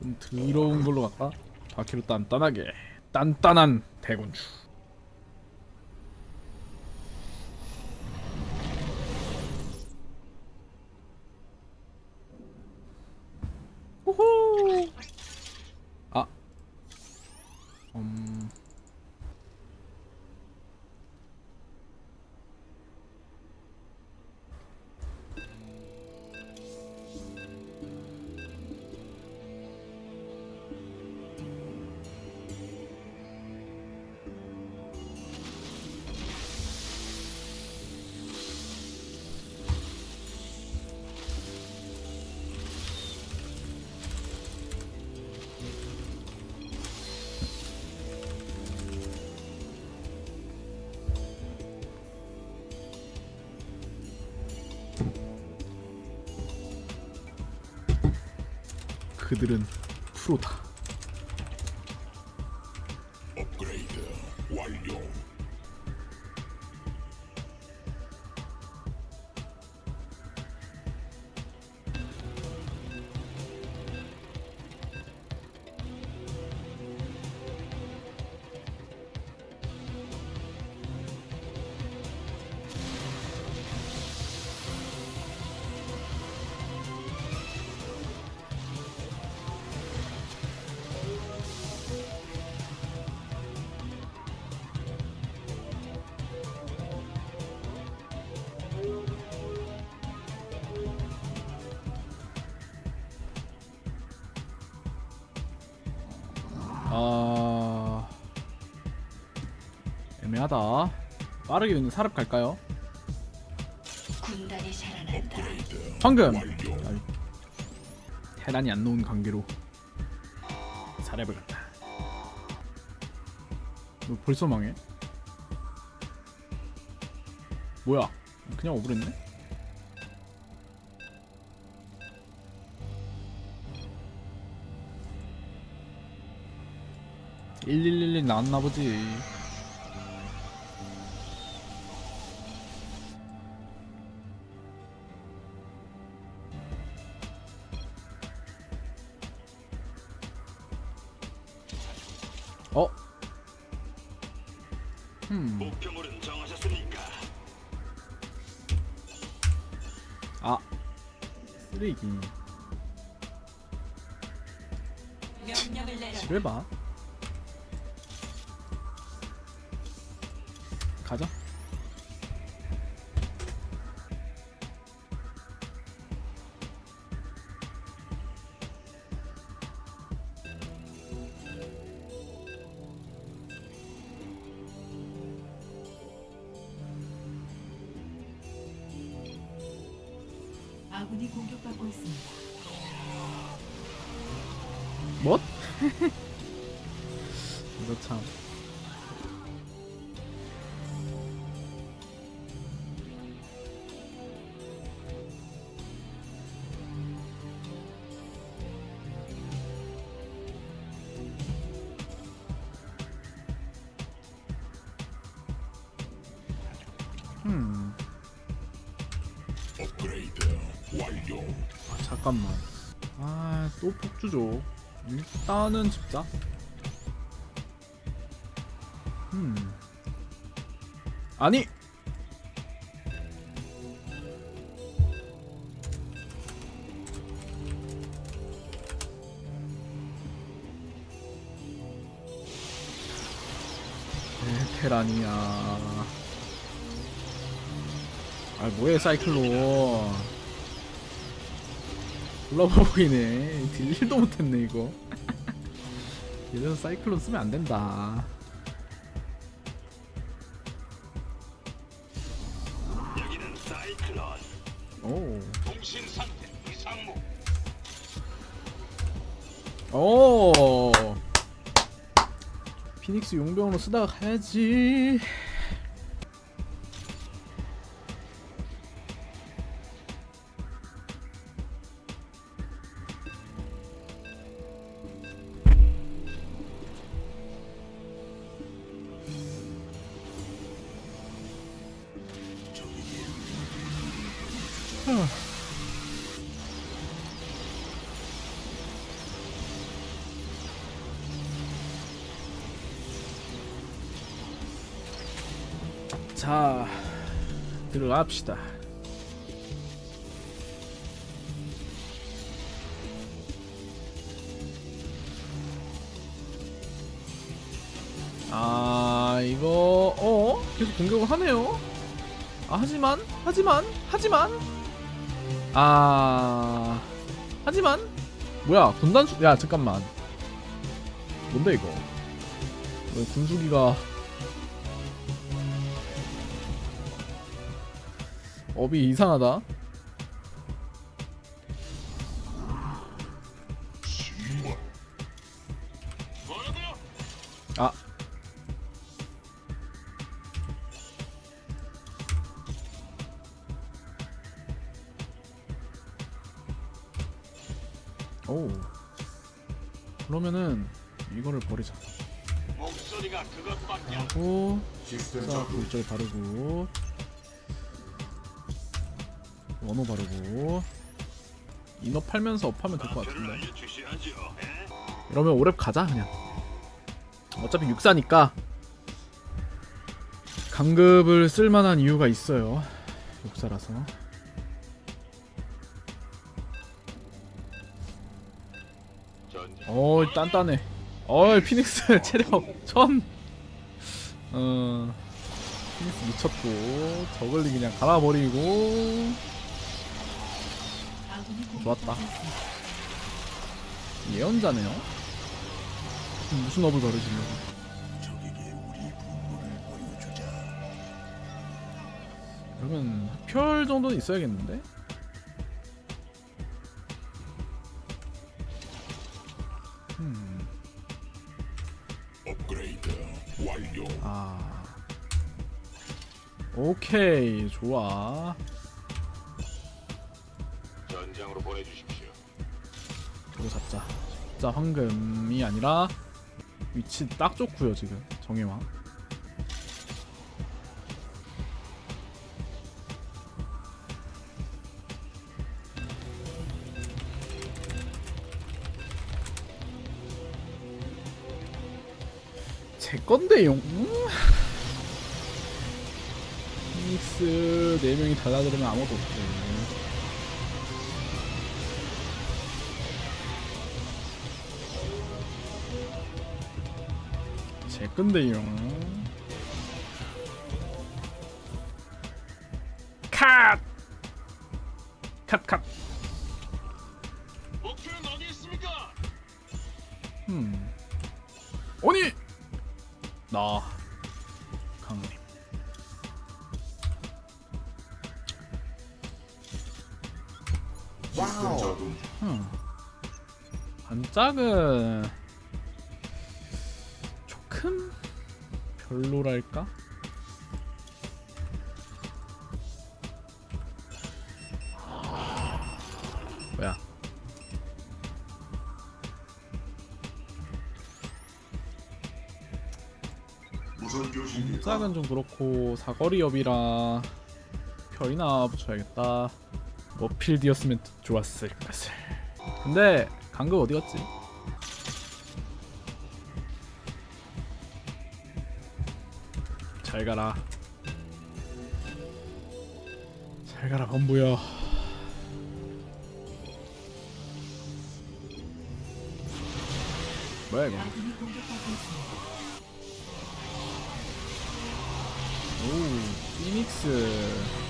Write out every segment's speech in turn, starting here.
좀 더러운 걸로 갈까? 바퀴로 단단하게 단단한 대군주 그들은 프로다. 아 애매하다. 빠르게 있는 사렙 갈까요? 군단이 살아난다. 황금. 아이, 테란이 안 놓은 관계로 사렙을 갔다. 너 벌써 망해? 뭐야? 그냥 오버했네? (1111) 나왔나 보지 어? 음. 목표물은 정하셨습니까? 아 쓰레기 명령을 내려. 지뢰봐 아군이 공격받고 있습니다. 뭐? 이거 참 잠깐만. 아, 또 폭주죠. 일단은 집자. 음. 아니! 테란이야. 아, 뭐해, 사이클론. 올라봐 보이네. 딜일도 못했네 이거. 이래서 사이클론 쓰면 안 된다. 여기는 사이클론. 오, 통신 상태 이상무. 오. 피닉스 용병으로 쓰다가 가야지. 자 들어갑시다. 아 이거 어? 계속 공격을 하네요. 아 하지만 하지만 하지만. 아 하지만 뭐야 군단 수 야 잠깐만. 뭔데 이거? 왜 군수기가 업이 이상하다? 아 오 그러면은 이거를 버리자. 목소리가 그것밖에 안 하고 자 골절 바르고 원호 바르고 인업 팔면서 업하면 될 것 같은데. 알려주셔야죠. 에? 이러면 오랩 가자 그냥. 어차피 육사니까. 강급을 쓸만한 이유가 있어요 육사라서 어 단단해. 어 피닉스 체력 천. 어, 피닉스 미쳤고 저글링 그냥 갈아버리고. 좋았다. 예언자네요? 무슨 업을 바르시려고 그러면 흡혈 정도는 있어야겠는데? 음. 업그레이드 완료. 아. 오케이, 좋아. 전장으로 보내주십시오. 이거 잡자. 진짜 황금이 아니라 위치 딱 좋고요 지금 정예왕. 제 건데요. 음? 피닉스 네 명이 달라들으면 아무도 없대. 제 건데요. 음. 반짝은 조금 별로랄까? 뭐야? 무슨 교신입니까? 짝은 좀 그렇고 사거리업이라 별이나 붙여야겠다. 머필드였으면 좋았을 것을. 근데 강급 어디 갔지? 잘 가라. 잘 가라 범부야. 뭐야 이거? 오, 피닉스.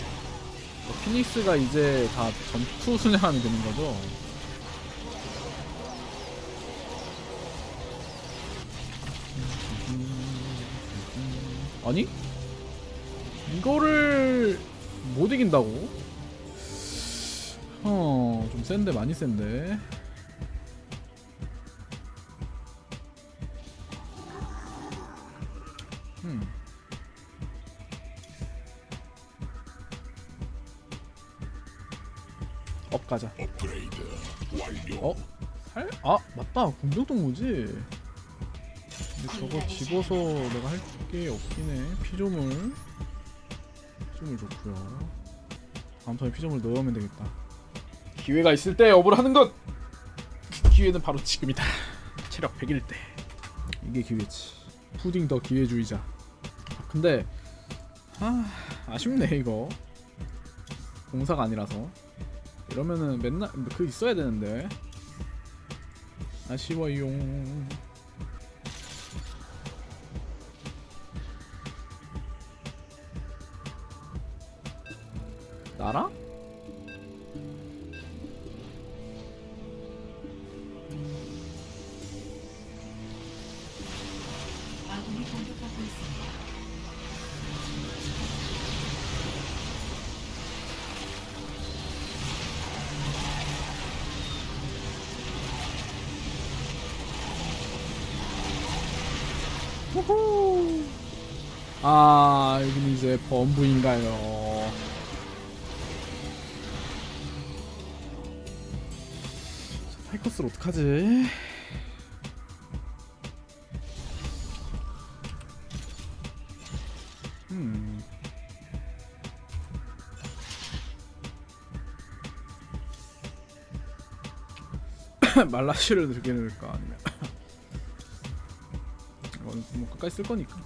어, 피닉스가 이제 다 전투 순양함이 되는 거죠? 아니? 이거를 못 이긴다고? 어, 좀 센데, 많이 센데. 맞다 공격 동무지. 근데 저거 집어서 내가 할 게 없긴 해. 피조물. 피조물 좋고요. 다음 턴에 피조물 넣으면 되겠다. 기회가 있을 때 업을 하는 것. 그 기회는 바로 지금이다. 체력 100일 때. 이게 기회지. 푸딩 더 기회주의자. 아, 근데 아 아쉽네 이거 공사가 아니라서 이러면은 맨날 그 있어야 되는데 아쉬워요 후후. 아 여기는 이제 범부인가요? 파이커스를 어떡하지? 음. 말라시를 들게 될까 아니면 뭐 끝까지 쓸 거니까.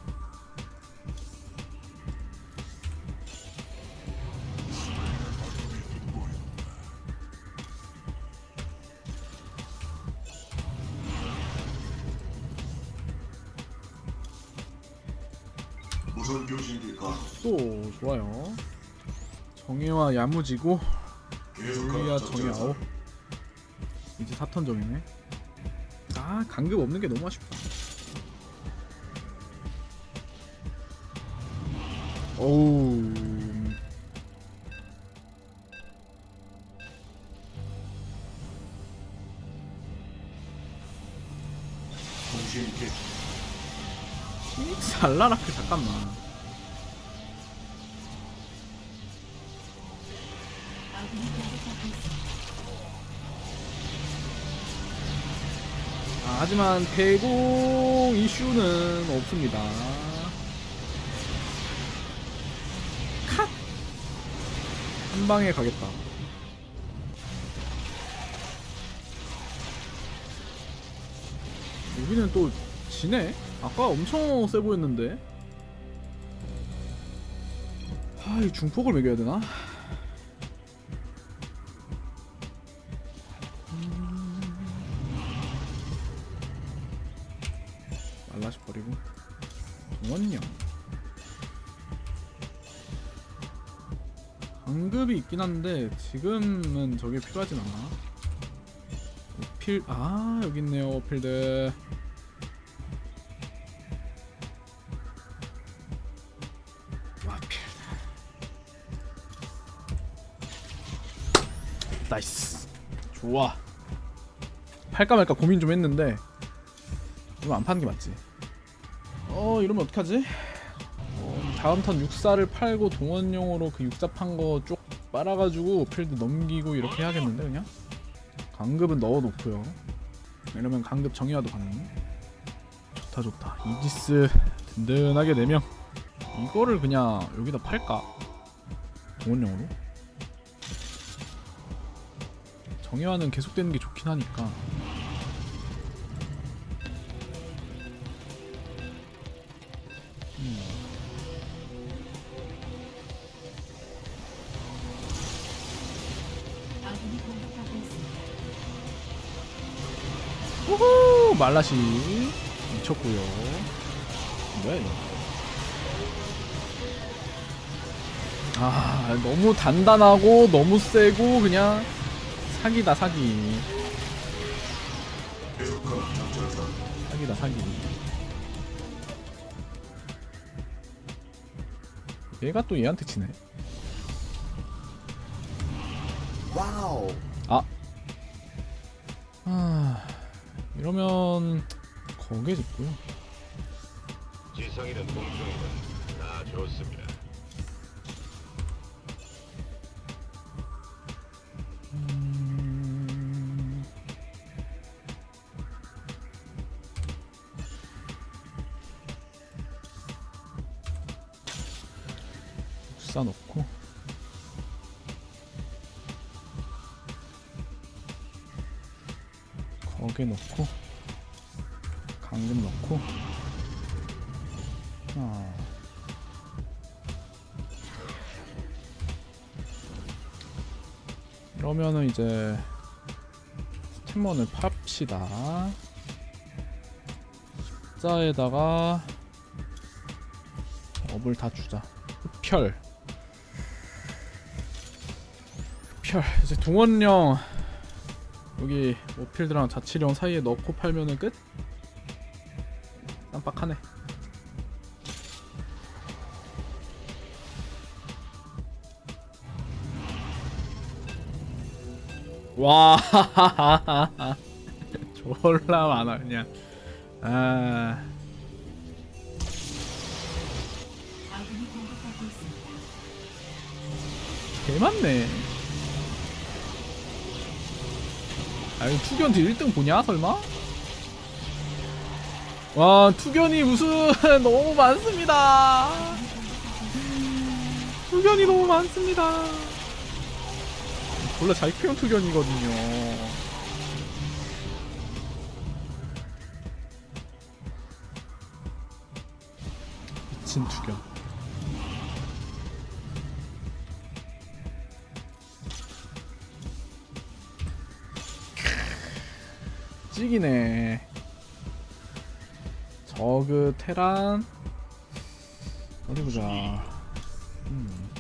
또 좋아요. 정예와 야무지고 정예 사령. 아홉. 이제 4턴 정이네. 아 강급 없는 게 너무 아쉽다. 개 살라라크 잠깐만. 아, 하지만 대공 이슈는 없습니다. 한 방에 가겠다. 여기는 또 지네? 아까 엄청 세 보였는데? 아, 이 중폭을 매겨야 되나? 말라시 버리고 동원령 강급이 있긴 한데 지금은 저게 필요하진 않나 오필 아 여기 있네요 오필드. 와 필드. 나이스. 좋아. 팔까 말까 고민 좀 했는데 이거 안 파는 게 맞지. 어 이러면 어떡하지? 어, 다음 턴 육사를 팔고 동원용으로 그 육사 판 거 쭉 빨아가지고 필드 넘기고 이렇게 해야겠는데 그냥? 강급은 넣어놓고요. 이러면 강급 정의화도 가능. 좋다 좋다. 이지스 든든하게 4명. 이거를 그냥 여기다 팔까? 동원용으로? 정의화는 계속되는 게 좋긴 하니까. 아군이. 우후 말라시 미쳤고요. 뭐야 이거? 아 너무 단단하고 너무 세고 그냥 사기다 사기. 사기다 사기. 얘가 또 얘한테 치네. 와우. 아. 아 이러면 거기에 짓고요. 지성이든 공중이든 다 좋습니다. 음... 싸 놓고 두개 넣고 강금 넣고. 아. 이러면은 이제 스팀원을 팝시다. 십자에다가 업을 다 주자. 흡혈. 흡혈. 이제 동원령 여기 오필드랑 자치령 사이에 넣고 팔면은 끝? 깜빡하네. 와 졸라 많아 그냥 아. 개많네 아 이거 투견 1등 보냐 설마? 와 투견이 무슨 너무 많습니다. 투견이 너무 많습니다. 원래 자익표현 투견이거든요. 미친 투견 찍이네. 저그 테란. 어디 보자. 음.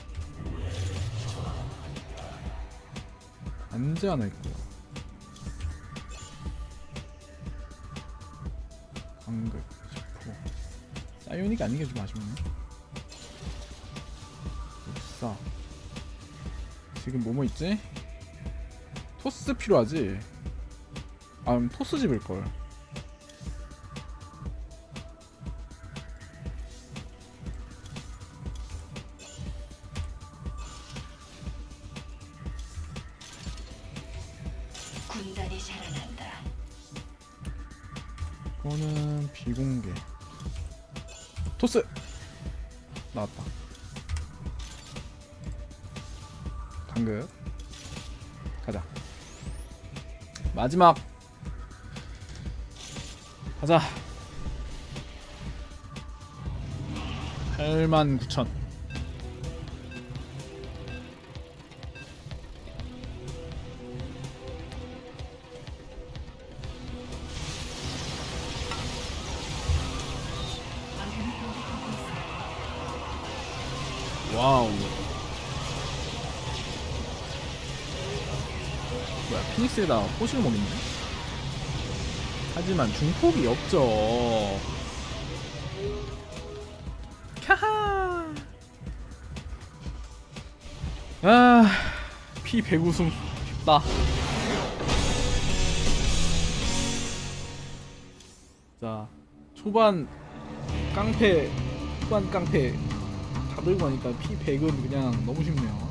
안제 하나 있고요 방극 10호 사이오닉 아닌 게좀 아쉽네. 육사. 지금 뭐뭐 있지? 토스 필요하지? 아 그럼 토스 집을 걸. 군단이 살아난다. 이거는 비공개. 토스! 나왔다. 당근. 가자. 마지막 가자. 8만 9천. 아군이 공격받고 있습니다. 와우. 뭐야 피닉스에다 호실 먹있네 하지만 중폭이 없죠. 캬하. 아 P100 우승 쉽다. 자 초반 깡패 후반 깡패 다 들고 가니까 P100은 그냥 너무 쉽네요